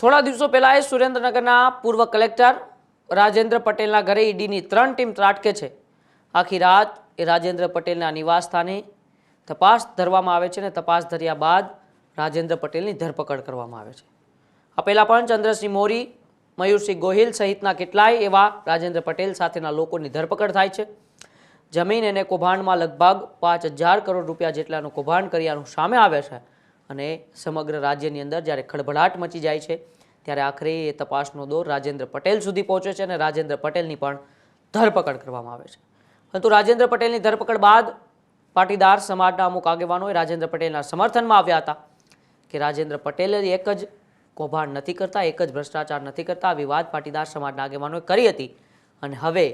થોડા દિવસો પહેલાં સુરેન્દ્રનગરના પૂર્વ કલેક્ટર રાજેન્દ્ર પટેલના ઘરે ઈડીની ત્રણ ટીમ ત્રાટકે છે. આખી રાત એ રાજેન્દ્ર પટેલના નિવાસ સ્થાને તપાસ ધરવામાં આવે છે અને તપાસ ધર્યા બાદ રાજેન્દ્ર પટેલની ધરપકડ કરવામાં આવે છે. આ પહેલાં પણ ચંદ્રસિંહ મોરી, મયુરસિંહ ગોહિલ સહિતના કેટલાય એવા રાજેન્દ્ર પટેલ સાથેના લોકોની ધરપકડ થાય છે. જમીન અને કૌભાંડમાં લગભગ પાંચ હજાર કરોડ રૂપિયા જેટલાનું કૌભાંડ કર્યાનું સામે આવે છે. અને સમગ્ર રાજ્યની અંદર જ્યારે ખળભળાટ મચી જાય છે, ત્યારે આખરે એ તપાસનો દોર રાજેન્દ્ર પટેલ સુધી પહોંચે છે અને રાજેન્દ્ર પટેલની પણ ધરપકડ કરવામાં આવે છે. પરંતુ રાજેન્દ્ર પટેલની ધરપકડ બાદ પાટીદાર સમાજના અમુક આગેવાનોએ રાજેન્દ્ર પટેલના સમર્થનમાં આવ્યા હતા કે રાજેન્દ્ર પટેલ એક જ કૌભાંડ નથી કરતા, એક જ ભ્રષ્ટાચાર નથી કરતા આ વિવાદ પાટીદાર સમાજના આગેવાનોએ કરી હતી. અને હવે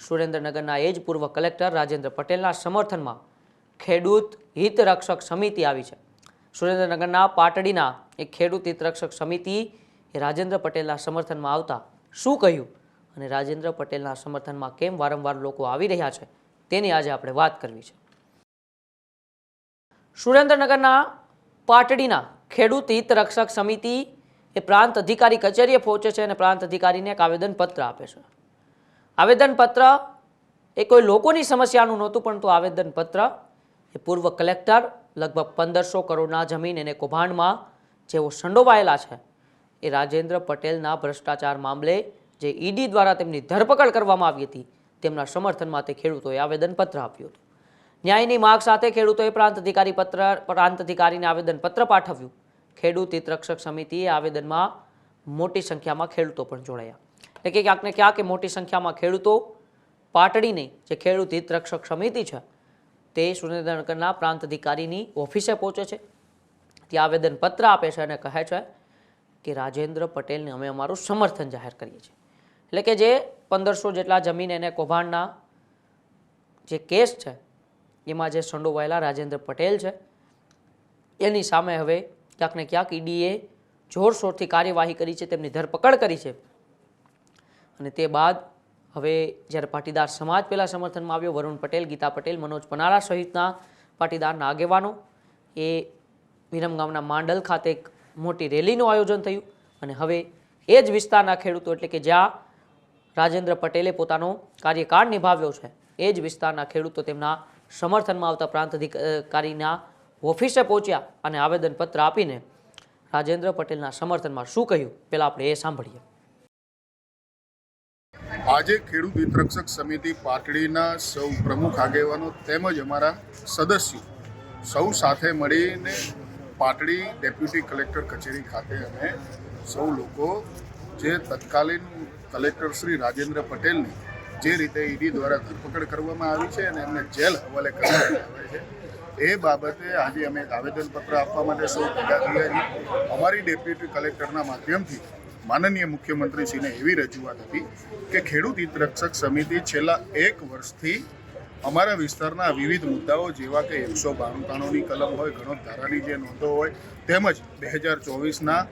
સુરેન્દ્રનગરના એ જ પૂર્વ કલેક્ટર રાજેન્દ્ર પટેલના સમર્થનમાં ખેડૂત હિત રક્ષક સમિતિ આવી છે. સુરેન્દ્રનગરના પાટડીના એક ખેડૂત હિતરક્ષક સમિતિ એ રાજેન્દ્ર પટેલના સમર્થનમાં આવતા શું કહ્યું? અને રાજેન્દ્ર પટેલના સમર્થનમાં કેમ વારંવાર લોકો આવી રહ્યા છે? તેની આજે આપણે વાત કરવી છે. સુરેન્દ્રનગરના પાટડીના ખેડૂત હિતરક્ષક સમિતિ એ પ્રાંત અધિકારી કચેરીએ પહોંચે છે અને પ્રાંત અધિકારીને એક આવેદનપત્ર આપે છે. આવેદનપત્ર એ કોઈ લોકોની સમસ્યાનું નહોતું, પરંતુ આવેદનપત્ર એ પૂર્વ કલેક્ટર લગભગ પંદરસો કરોડના જમીન અને કૌભાંડમાં જેઓ સંડોવાયેલા છે, એ રાજેન્દ્ર પટેલના ભ્રષ્ટાચાર મામલે જે ઈડી દ્વારા તેમની ધરપકડ કરવામાં આવી હતી, તેમના સમર્થનમાં તે ખેડૂતોએ આવેદનપત્ર આપ્યું હતું. ન્યાયની માગ સાથે ખેડૂતોએ પ્રાંત અધિકારી પત્ર, પ્રાંત અધિકારીને આવેદનપત્ર પાઠવ્યું. ખેડૂત હિતરક્ષક સમિતિએ આવેદનમાં મોટી સંખ્યામાં ખેડૂતો પણ જોડાયા. એટલે કે ક્યાંક ને ક્યાંક મોટી સંખ્યામાં ખેડૂતો પાટડીની જે ખેડૂત હિતરક્ષક સમિતિ છે તે સુરેન્દ્રનગરના પ્રાંત અધિકારીની ઓફિસે પહોંચે છે. ત્યાં આવેદનપત્ર આપે છે અને કહે છે કે રાજેન્દ્ર પટેલને અમે અમારું સમર્થન જાહેર કરીએ છીએ. એટલે કે જે પંદરસો જેટલા જમીન એને કૌભાંડના જે કેસ છે, એમાં જે સંડોવાયેલા રાજેન્દ્ર પટેલ છે, એની સામે હવે ક્યાંક ને ક્યાંક ઈડીએ જોરશોરથી કાર્યવાહી કરી છે, તેમની ધરપકડ કરી છે. અને તે બાદ હવે જ્યારે પાટીદાર સમાજ પહેલાં સમર્થનમાં આવ્યો, વરુણ પટેલ, ગીતા પટેલ, મનોજ પનારા સહિતના પાટીદારના આગેવાનો, એ વિરમગામના માંડલ ખાતે એક મોટી રેલીનું આયોજન થયું અને હવે એ જ વિસ્તારના ખેડૂતો એટલે કે જ્યાં રાજેન્દ્ર પટેલે પોતાનો કાર્યકાળ નિભાવ્યો છે, એ જ વિસ્તારના ખેડૂતો તેમના સમર્થનમાં આવતા પ્રાંત અધિકારીના ઓફિસે પહોંચ્યા અને આવેદનપત્ર આપીને રાજેન્દ્ર પટેલના સમર્થનમાં શું કહ્યું, પહેલાં આપણે એ સાંભળીએ. આજે ખેડૂત હિતરક્ષક સમિતિ પાટડીના સૌ પ્રમુખ આગેવાનો તેમજ અમારા સદસ્યો સૌ સાથે મળીને પાટડી ડેપ્યુટી કલેક્ટર કચેરી ખાતે અમે સૌ લોકો જે તત્કાલીન કલેક્ટર શ્રી રાજેન્દ્ર પટેલની જે રીતે ઈડી દ્વારા ધરપકડ કરવામાં આવી છે અને એમને જેલ હવાલે કરવામાં આવે છે, એ બાબતે આજે અમે આવેદનપત્ર આપવા માટે સૌ ભેગા થયા છીએ. અમારી ડેપ્યુટી કલેક્ટરના માધ્યમથી માનનીય મુખ્યમંત્રીશ્રીને એવી રજૂઆત હતી કે ખેડૂત હિત સમિતિ છેલ્લા એક વર્ષથી અમારા વિસ્તારના વિવિધ મુદ્દાઓ જેવા કે એકસો બાણું કલમ હોય ગણોત ધારાની જે નોંધો હોય, તેમજ બે હજાર ચોવીસના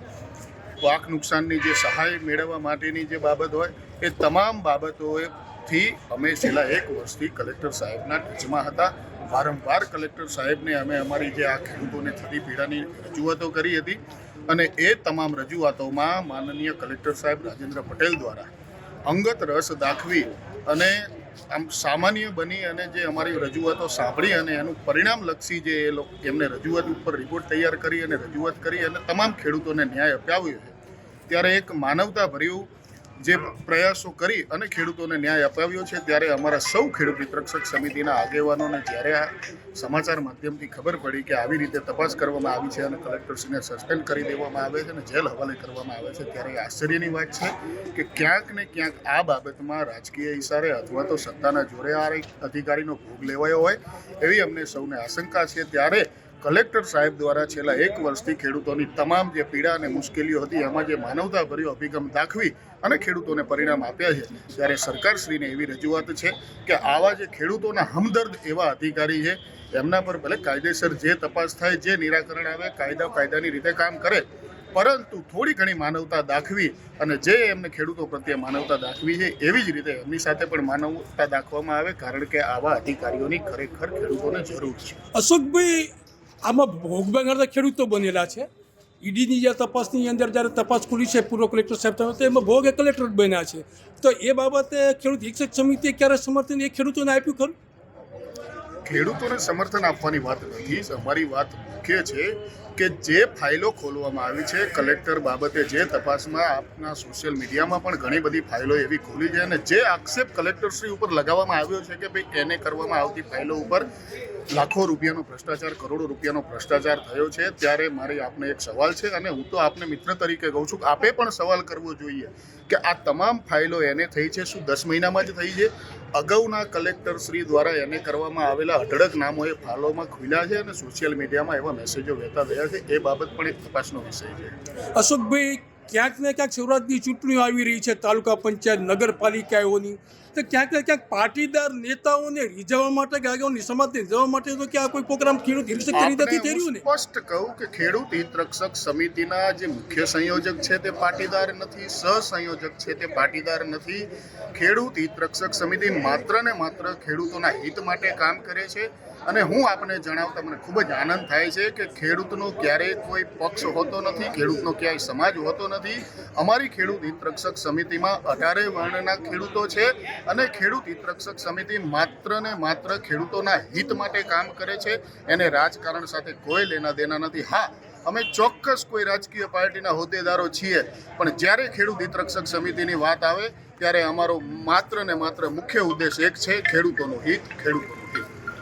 પાક નુકસાનની જે સહાય મેળવવા માટેની જે બાબત હોય, એ તમામ બાબતોથી અમે છેલ્લા એક વર્ષથી કલેક્ટર સાહેબના ટચમાં હતા. વારંવાર કલેક્ટર સાહેબને અમે અમારી જે આ ખેડૂતોને થતી પીડાની રજૂઆતો કરી હતી. અને એ તમામ રજૂઆતોમાં માનનીય કલેક્ટર સાહેબ રાજેન્દ્ર પટેલ દ્વારા અંગત રસ દાખવી અને આમ સામાન્ય બની અને જે અમારી રજૂઆતો સાંભળી અને એનું પરિણામલક્ષી જે એ લોકો એમને રજૂઆત ઉપર રિપોર્ટ તૈયાર કરી અને રજૂઆત કરી અને તમામ ખેડૂતોને ન્યાય અપાવ્યો છે. ત્યારે એક માનવતાભર્યું જે પ્રયાસો કરી અને ખેડૂતોને ન્યાય અપાવ્યો છે, ત્યારે અમારા સૌ ખેડૂત વિતરક્ષક સમિતિના આગેવાનોને જ્યારે આ સમાચાર માધ્યમથી ખબર પડી કે આવી રીતે તપાસ કરવામાં આવી છે અને કલેક્ટરશ્રીને સસ્પેન્ડ કરી દેવામાં આવે છે અને જેલ હવાલે કરવામાં આવે છે, ત્યારે આશ્ચર્યની વાત છે કે ક્યાંક ને ક્યાંક આ બાબતમાં રાજકીય ઇશારે અથવા તો સત્તાના જોરે આ અધિકારીનો ભોગ લેવાયો હોય એવી અમને સૌને આશંકા છે. ત્યારે કલેક્ટર સાહેબ દ્વારા છેલ્લા એક વર્ષથી ખેડૂતોની તમામ જે પીડા અને મુશ્કેલીઓ હતી, એમાં જે માનવતાભર્યો અભિગમ દાખવી અને ખેડૂતોને પરિણામ આપ્યા છે, ત્યારે સરકારશ્રીને એવી રજૂઆત છે કે આવા જે ખેડૂતોના હમદર્દ એવા અધિકારી છે, એમના પર ભલે કાયદેસર જે તપાસ થાય, જે નિરાકરણ આવે, કાયદા કાયદાની રીતે કામ કરે, પરંતુ થોડી ઘણી માનવતા દાખવી અને જે એમને ખેડૂતો પ્રત્યે માનવતા દાખવી છે, એવી જ રીતે એમની સાથે પણ માનવતા દાખવામાં આવે, કારણ કે આવા અધિકારીઓની ખરેખર ખેડૂતોને જરૂર છે. અશોકભાઈ આમાં ભોગ બનનાર ખેડૂતો બનેલા છે. ઈડીની જે તપાસની અંદર જ્યારે તપાસ ખુલી છે, પૂર્વ કલેક્ટર સાહેબ, તો એમાં ભોગ એ કલેક્ટર બન્યા છે. તો એ બાબતે ખેડૂત શિક્ષક સમિતિએ ક્યારે સમર્થન એ ખેડૂતોને આપ્યું ખરું? ખેડૂતોને સમર્થન આપવાની વાત નથી. અમારી વાત મુખ્ય છે કે જે ફાઇલો ખોલવામાં આવી છે, કલેક્ટર બાબતે જે તપાસમાં આપના સોશિયલ મીડિયામાં પણ ઘણી બધી ફાઇલો એવી ખોલી છે અને જે આક્ષેપ કલેક્ટરશ્રી ઉપર લગાવવામાં આવ્યો છે કે ભાઈ એને કરવામાં આવતી ફાઇલો ઉપર લાખો રૂપિયાનો ભ્રષ્ટાચાર, કરોડો રૂપિયાનો ભ્રષ્ટાચાર થયો છે. ત્યારે મારી આપને એક સવાલ છે અને હું તો આપને મિત્ર તરીકે કહું છું આપે પણ સવાલ કરવો જોઈએ કે આ તમામ ફાઇલો એને થઈ છે, શું દસ મહિનામાં જ થઈ છે? અગાઉના કલેક્ટર શ્રી દ્વારા એને કરવામાં આવેલા અઢળક નામો એ ફાલોમાં ખુલ્યા છે અને સોશિયલ મીડિયામાં એવા મેસેજો વહેતા થયા છે. એ બાબત પણ એક તપાસનો વિષય છે. અશોકભાઈ ક્યાંક ને ક્યાંક સૌરાષ્ટ્રની ચૂંટણીઓ આવી રહી છે તાલુકા પંચાયત નગરપાલિકાઓની. તો ક્યાંક ને ક્યાંક પાટીદાર નેતાઓને રીઝવવા માટે કે આગળની સમાજને રીઝવવા માટે તો ક્યાં કોઈ પ્રોગ્રામ ખેડૂત હિલસક કરી થઈ રહ્યું ને? સ્પષ્ટ કહું કે ખેડૂત હિત રક્ષક સમિતિના જે મુખ્ય સંયોજક છે તે પાટીદાર નથી સહસંયોજક છે તે પાટીદાર નથી. ખેડૂત હિત રક્ષક સમિતિ માત્ર ને માત્ર ખેડૂતોના હિત માટે કામ કરે છે. અને હું આપને જણાવતા મને ખૂબ જ આનંદ થાય છે કે ખેડૂતનો ક્યારેય કોઈ પક્ષ હોતો નથી, ખેડૂતનો ક્યાંય સમાજ હોતો નથી. અમારી ખેડૂત હિતરક્ષક સમિતિમાં અઢારે વર્ણના ખેડૂતો છે અને ખેડૂત હિતરક્ષક સમિતિ માત્ર ને માત્ર ખેડૂતોના હિત માટે કામ કરે છે. એને રાજકારણ સાથે કોઈ લેના દેના નથી. હા, અમે ચોક્કસ કોઈ રાજકીય પાર્ટીના હોદ્દેદારો છીએ, પણ જ્યારે ખેડૂત હિતરક્ષક સમિતિની વાત આવે, ત્યારે અમારો માત્ર ને માત્ર મુખ્ય ઉદ્દેશ એક છે ખેડૂતોનું હિત ખેડૂતોનું હિત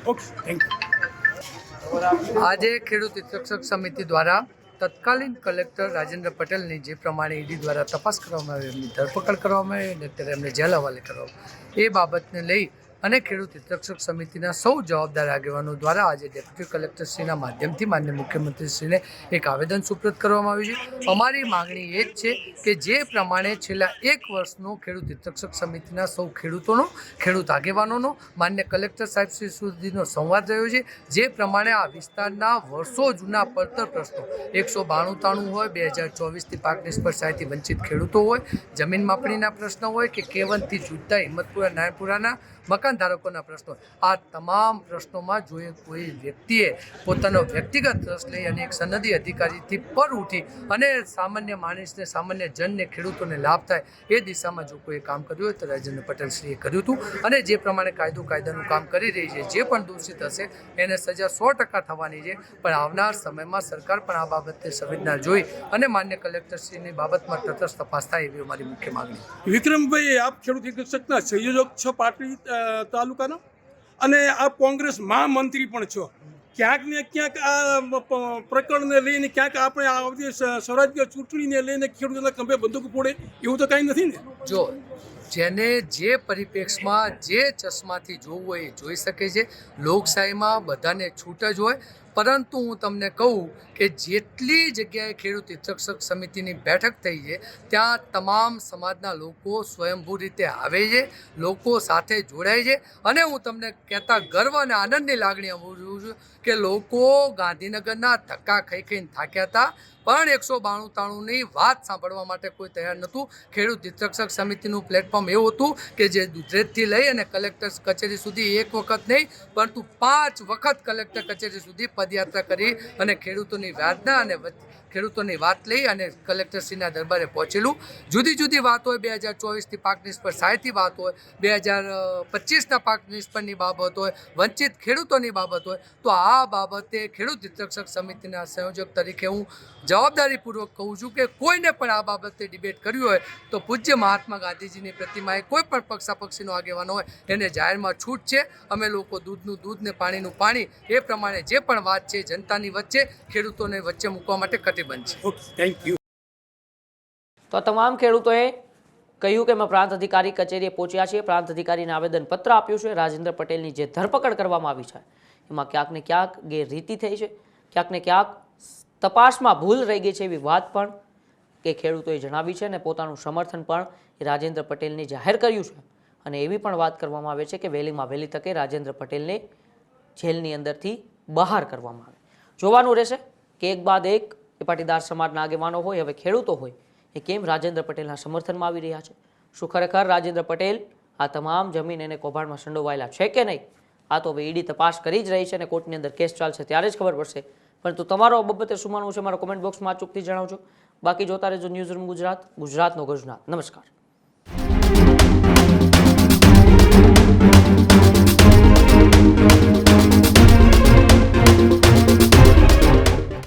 ઓકે થેન્ક યુ આજે ખેડૂત શિક્ષક સમિતિ દ્વારા તત્કાલીન કલેક્ટર રાજેન્દ્ર પટેલની જે પ્રમાણે ઈડી દ્વારા તપાસ કરવામાં આવી, એમની ધરપકડ કરવામાં આવી અને અત્યારે એમને જેલ હવાલે કરવામાં એ બાબતને લઈ અને ખેડૂત હિતરક્ષક સમિતિના સૌ જવાબદાર આગેવાનો દ્વારા આજે ડેપ્યુટી કલેક્ટરશ્રીના માધ્યમથી માન્ય મુખ્યમંત્રીશ્રીને એક આવેદન સુપ્રત કરવામાં આવ્યું છે. અમારી માગણી એ જ છે કે જે પ્રમાણે છેલ્લા એક વર્ષનો ખેડૂત હિતરક્ષક સમિતિના સૌ ખેડૂતોનો, ખેડૂત આગેવાનોનો, માન્ય કલેક્ટર સાહેબ શ્રી સુધીનો સંવાદ રહ્યો છે. જે પ્રમાણે આ વિસ્તારના વર્ષો જૂના પડતર પ્રશ્નો, એકસો બાણું તાણું હોય, બે હજાર ચોવીસથી પાક નિષ્ફળતાથી વંચિત ખેડૂતો હોય, જમીન માપણીના પ્રશ્નો હોય કે કેવનથી જુદા હિંમતપુરા નાયપુરાના મકાન ધારકોના પ્રશ્નો આ તમામ પ્રશ્નોમાં જો કોઈ વ્યક્તિએ પોતાનો વ્યક્તિગત રસ લઈ અને એક સનદી અધિકારીથી પર ઉઠી અને સામાન્ય માણસને સામાન્ય જનને ખેડૂતોને લાભ થાય એ દિશામાં જો કોઈ કામ કર્યું હોય તો રાજેન્દ્ર પટેલ શ્રીએ કર્યું હતું. અને જે પ્રમાણે કાયદો કાયદાનું કામ કરી રહી છે જે પણ દૂષિત હશે એને સજા સો ટકા થવાની છે. પણ આવનાર સમયમાં સરકાર પણ આ બાબતે સંવેદના જોઈ અને માન્ય કલેક્ટરશ્રીની બાબતમાં તટસ્થ તપાસ થાય એવી અમારી મુખ્ય માગણી. વિક્રમભાઈ આપ ખેડૂત સંયોજક છો પાટડી અ, તાલુકાના? અને આ કોંગ્રેસ મહામંત્રી પણ છો. ક્યાંક ને ક્યાંક આ પ્રકરણને લઈને ક્યાંક આપણે આ આવતી સ્વરાજ્ય ચૂંટણીને લઈને ખેડૂતોના ખંભે બંદૂક ફોડે, એવું તો કાંઈ નથી ને? જો, જેને જે પરિપ્રેક્ષમાં જે ચશ્માથી જોવું હોય એ જોઈ શકે છે. લોકશાહીમાં બધાને છૂટ જ હોય. પરંતુ હું તમને કહું કે જેટલી જગ્યાએ ખેડૂત હિતરક્ષક સમિતિની બેઠક થઈ છે, ત્યાં તમામ સમાજના લોકો સ્વયંભૂ રીતે આવે છે, લોકો સાથે જોડાય છે. અને હું તમને કહેતા ગર્વ અને આનંદની લાગણી અનુભવું છું કે લોકો ગાંધીનગરના ધક્કા ખાઈ ખાઈને થાક્યા હતા. પણ એકસો બાણું તાણુંની વાત સાંભળવા માટે કોઈ તૈયાર નહોતું. ખેડૂત હિતરક્ષક સમિતિનું પ્લેટફોર્મ એવું હતું કે જે દુધરેજથી લઈ અને કલેક્ટર કચેરી સુધી એક વખત નહીં, પરંતુ પાંચ વખત કલેક્ટર કચેરી સુધી પદયાત્રા કરી અને ખેડૂતોની વ્યાજના અને ખેડૂતોની વાત લઈ અને કલેક્ટરશ્રીના દરબારે પહોંચેલું. જુદી જુદી વાત હોય, બે હજાર ચોવીસથી પાક નિષ્ફળ સહાયથી વાત હોય, બે હજાર પચીસના પાક નિષ્ફળની બાબત હોય, વંચિત ખેડૂતોની બાબત હોય, તો આ બાબતે ખેડૂત હિતરક્ષક સમિતિના સંયોજક તરીકે હું જવાબદારીપૂર્વક કહું છું કે કોઈને પણ આ બાબતે ડિબેટ કર્યું હોય, તો પૂજ્ય મહાત્મા ગાંધીજીની પ્રતિમાએ કોઈ પણ પક્ષાપક્ષીનો આગેવાનો હોય, એને જાહેરમાં છૂટ છે. અમે લોકો દૂધનું દૂધ ને પાણીનું પાણી, એ પ્રમાણે જે પણ વાત છે જનતાની વચ્ચે ખેડૂતોને વચ્ચે મૂકવા માટે કટિબદ્ધ છે. થેન્ક યુ તો તમામ ખેડૂતોએ કહ્યું કે અમે પ્રાંત અધિકારી કચેરીએ પહોંચ્યા છીએ. પ્રાંત અધિકારીને આવેદનપત્ર આપ્યું છે. રાજેન્દ્ર પટેલની જે ધરપકડ કરવામાં આવી છે એમાં ક્યાંક ને ક્યાંક ગેરરીતિ થઈ છે. ક્યાંક ને ક્યાંક તપાસમાં ભૂલ રહી ગઈ છે એવી વાત પણ કે ખેડૂતોએ જણાવી છે અને પોતાનું સમર્થન પણ એ રાજેન્દ્ર પટેલને જાહેર કર્યું છે. અને એવી પણ વાત કરવામાં આવે છે કે વહેલીમાં વહેલી તકે રાજેન્દ્ર પટેલને જેલની અંદરથી બહાર કરવામાં આવે. જોવાનું રહેશે કે એક બાદ એક એ પાટીદાર સમાજના આગેવાનો હોય, હવે ખેડૂતો હોય, એ કેમ રાજેન્દ્ર પટેલના સમર્થનમાં આવી રહ્યા છે? શું ખરેખર રાજેન્દ્ર પટેલ આ તમામ જમીન એને કૌભાંડમાં સંડોવાયેલા છે કે નહીં? આ તો હવે ઈડી તપાસ કરી જ રહી છે અને કોર્ટની અંદર કેસ ચાલશે ત્યારે જ ખબર પડશે. પરંતુ તમારો બાબતે શું માનવું છે, મારા કોમેન્ટ બોક્સમાં ચૂકથી જણાવજો. બાકી જોતા રહેજો ન્યૂઝ રૂમ ગુજરાત, ગુજરાતનો ગુજરાત નમસ્કાર.